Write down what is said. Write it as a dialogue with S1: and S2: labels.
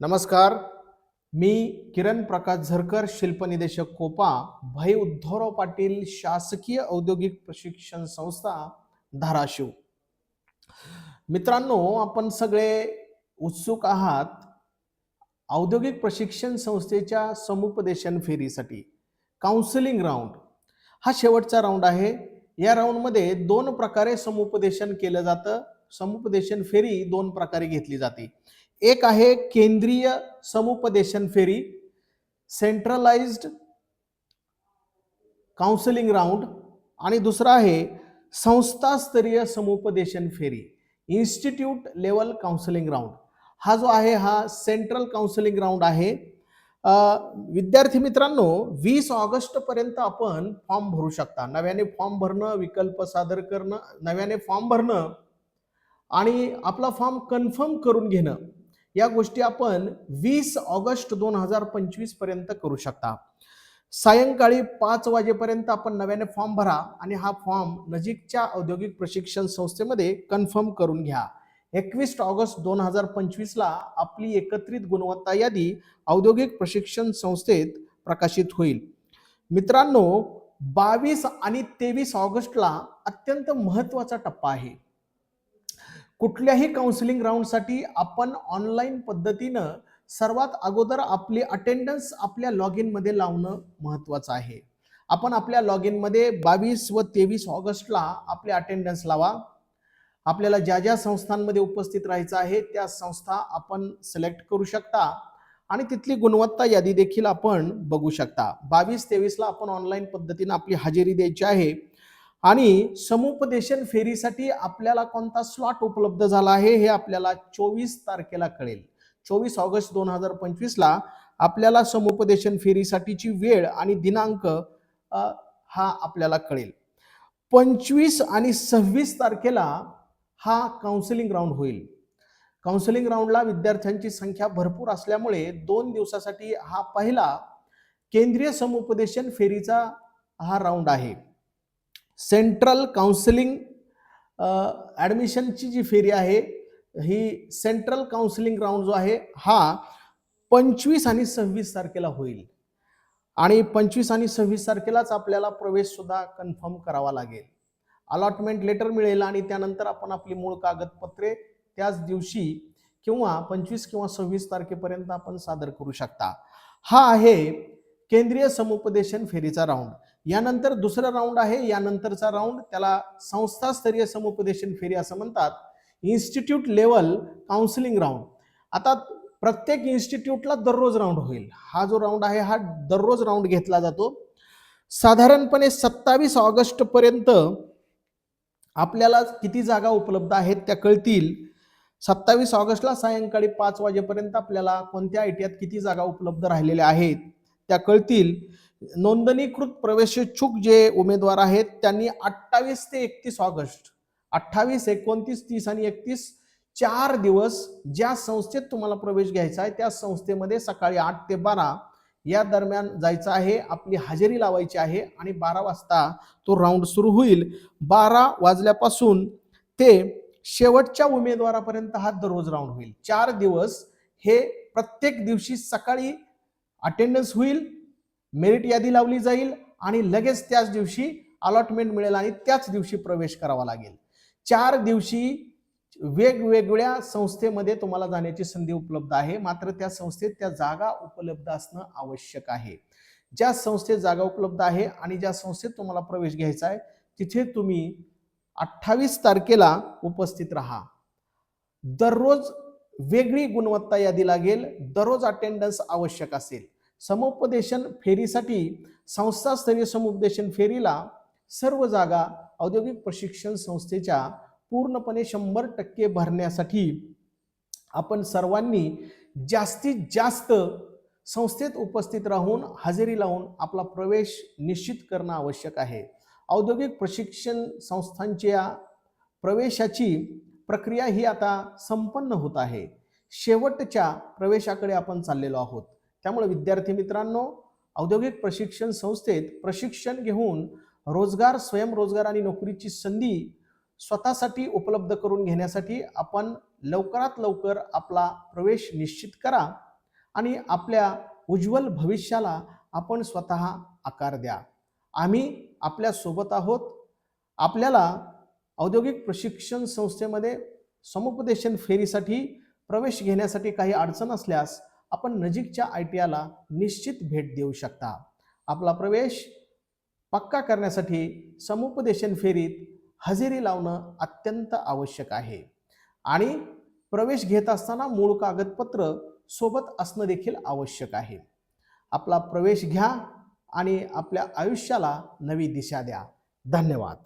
S1: नमस्कार. मी किरण प्रकाश झरकर शिल्पनिदेशक कोपा भाई उद्धवराव पाटील शासकीय औद्योगिक प्रशिक्षण संस्था धाराशिव. मित्रांनो आपण सगळे उत्सुक आहात औद्योगिक प्रशिक्षण संस्थेच्या समुपदेशन फेरीसाठी. काउन्सिलिंग राऊंड हा शेवटचा राऊंड आहे. या राऊंडमध्ये दोन प्रकारे समुपदेशन केलं जातं. समुपदेशन फेरी दोन प्रकारे घेतली जाते. एक आहे केंद्रीय समुपदेशन फेरी सेंट्रलाइज्ड काउन्सिलिंग राऊंड आणि दुसरा आहे संस्थास्तरीय समुपदेशन फेरी इन्स्टिट्यूट लेवल काउन्सिलिंग राऊंड हा जो आहे हा सेंट्रल काउन्सिलिंग राऊंड आहे. विद्यार्थी मित्रांनो वीस ऑगस्टपर्यंत आपण फॉर्म भरू शकता. नव्याने फॉर्म भरणं विकल्प सादर करणं नव्याने फॉर्म भरणं आणि आपला फॉर्म कन्फर्म करून घेणं. या गोष्टी आपण वीस ऑगस्ट दोन हजार पंचवीसपर्यंत करू शकता. सायंकाळी पाच वाजेपर्यंत आपण नव्याने फॉर्म भरा आणि हा फॉर्म नजीकच्या औद्योगिक प्रशिक्षण संस्थेमध्ये कन्फर्म करून घ्या. एकवीस ऑगस्ट दोन हजार पंचवीसला आपली एकत्रित गुणवत्ता यादी औद्योगिक प्रशिक्षण संस्थेत प्रकाशित होईल. मित्रांनो बावीस आणि तेवीस ऑगस्टला अत्यंत महत्त्वाचा टप्पा आहे. कुठल्याही काउन्सिलिंग राऊंडसाठी आपण ऑनलाईन पद्धतीनं सर्वात अगोदर आपली अटेंडन्स आपल्या लॉग इनमध्ये लावणं महत्त्वाचं आहे. आपण आपल्या लॉग इनमध्ये बावीस व तेवीस ऑगस्टला आपले अटेंडन्स लावा. आपल्याला ज्या ज्या संस्थांमध्ये उपस्थित राहायचं आहे त्या संस्था आपण सिलेक्ट करू शकता आणि तिथली गुणवत्ता यादी देखील आपण बघू शकता. बावीस तेवीसला आपण ऑनलाईन पद्धतीनं आपली हजेरी द्यायची आहे. आणि समुपदेशन फेरीसाठी आपल्याला कोणता स्लॉट उपलब्ध झाला आहे हे आपल्याला चोवीस तारखेला कळेल. चोवीस ऑगस्ट दोन हजार पंचवीसला आपल्याला समुपदेशन फेरीसाठीची वेळ आणि दिनांक हा आपल्याला कळेल. पंचवीस आणि सव्वीस तारखेला हा काउन्सिलिंग राऊंड होईल. काउन्सिलिंग राऊंडला विद्यार्थ्यांची संख्या भरपूर असल्यामुळे दोन दिवसासाठी हा पहिला केंद्रीय समुपदेशन फेरीचा हा राऊंड आहे. सेंट्रल काउन्सिलिंग ॲडमिशनची जी फेरी आहे ही सेंट्रल काउन्सिलिंग राऊंड जो आहे हा पंचवीस आणि सव्वीस तारखेला होईल. आणि पंचवीस आणि सव्वीस तारखेलाच आपल्याला प्रवेशसुद्धा कन्फर्म करावा लागेल. अलॉटमेंट लेटर मिळेल आणि त्यानंतर आपण आपली मूळ कागदपत्रे त्याच दिवशी किंवा पंचवीस किंवा सव्वीस तारखेपर्यंत आपण सादर करू शकता. हा आहे केंद्रीय समुपदेशन फेरीचा राऊंड यानंतर दुसरा राऊंड आहे. यानंतरचा राऊंड त्याला संस्थास्तरीय समुपदेशन फेरी असं म्हणतात. इन्स्टिट्यूट लेवल काउन्सिलिंग राऊंड आता प्रत्येक इन्स्टिट्यूटला दररोज राऊंड होईल. हा जो राऊंड आहे हा दररोज राऊंड घेतला जातो. साधारणपणे सत्तावीस ऑगस्ट पर्यंत आपल्याला किती जागा उपलब्ध आहेत त्या कळतील. सत्तावीस ऑगस्टला सायंकाळी पाच वाजेपर्यंत आपल्याला कोणत्या आयटीआत किती जागा उपलब्ध राहिलेल्या आहेत? त्या कळतील. नोंदणीकृत प्रवेशेच्छुक जे उमेदवार आहेत त्यांनी अठ्ठावीस ते एकतीस ऑगस्ट अठ्ठावीस एकोणतीस तीस आणि एकतीस चार दिवस ज्या संस्थेत तुम्हाला प्रवेश घ्यायचा आहे त्या संस्थेमध्ये सकाळी आठ ते बारा या दरम्यान जायचं आहे आपली हजेरी लावायची आहे आणि बारा वाजता तो राऊंड सुरू होईल. बारा वाजल्यापासून ते शेवटच्या उमेदवारापर्यंत हा दररोज राऊंड होईल. चार दिवस हे प्रत्येक दिवशी सकाळी अटेंडन्स होईल मेरिट यादी लावली जाईल आणि लगेच त्याच दिवशी अलॉटमेंट मिळेल आणि त्याच दिवशी प्रवेश करावा लागेल. चार दिवशी वेगवेगळ्या संस्थेमध्ये तुम्हाला जाण्याची संधी उपलब्ध आहे मात्र त्या संस्थेत त्या जागा उपलब्ध असणं आवश्यक आहे. ज्या संस्थेत जागा उपलब्ध आहे आणि ज्या संस्थेत तुम्हाला प्रवेश घ्यायचा आहे तिथे तुम्ही अठ्ठावीस तारखेला उपस्थित राहा. दररोज वेगळी गुणवत्ता यादी लागेल दररोज अटेंडन्स आवश्यक असेल. समुपदेशन फेरीसाठी संस्थास्तरीय समुपदेशन फेरीला सर्व जागा औद्योगिक प्रशिक्षण संस्थेच्या पूर्णपणे शंभर टक्के भरण्यासाठी आपण सर्वांनी जास्तीत जास्त संस्थेत उपस्थित राहून हजेरी लावून आपला प्रवेश निश्चित करणं आवश्यक आहे. औद्योगिक प्रशिक्षण संस्थांच्या प्रवेशाची प्रक्रिया ही आता संपन्न होत आहे. शेवटच्या प्रवेशाकडे आपण चाललेलो आहोत. त्यामुळे विद्यार्थी मित्रांनो औद्योगिक प्रशिक्षण संस्थेत प्रशिक्षण घेऊन रोजगार स्वयंरोजगार आणि नोकरीची संधी स्वतःसाठी उपलब्ध करून घेण्यासाठी आपण लवकरात लवकर आपला प्रवेश निश्चित करा आणि आपल्या उज्ज्वल भविष्याला आपण स्वतः आकार द्या. आम्ही आपल्यासोबत आहोत. आपल्याला औद्योगिक प्रशिक्षण संस्थेमध्ये समुपदेशन फेरीसाठी प्रवेश घेण्यासाठी काही अडचण असल्यास आपण नजीकच्या आय टी आयला निश्चित भेट देऊ शकता. आपला प्रवेश पक्का करण्यासाठी समुपदेशन फेरीत हजेरी लावणं अत्यंत आवश्यक आहे. आणि प्रवेश घेत असताना मूळ कागदपत्र सोबत असणं देखील आवश्यक आहे. आपला प्रवेश घ्या आणि आपल्या आयुष्याला नवी दिशा द्या. धन्यवाद.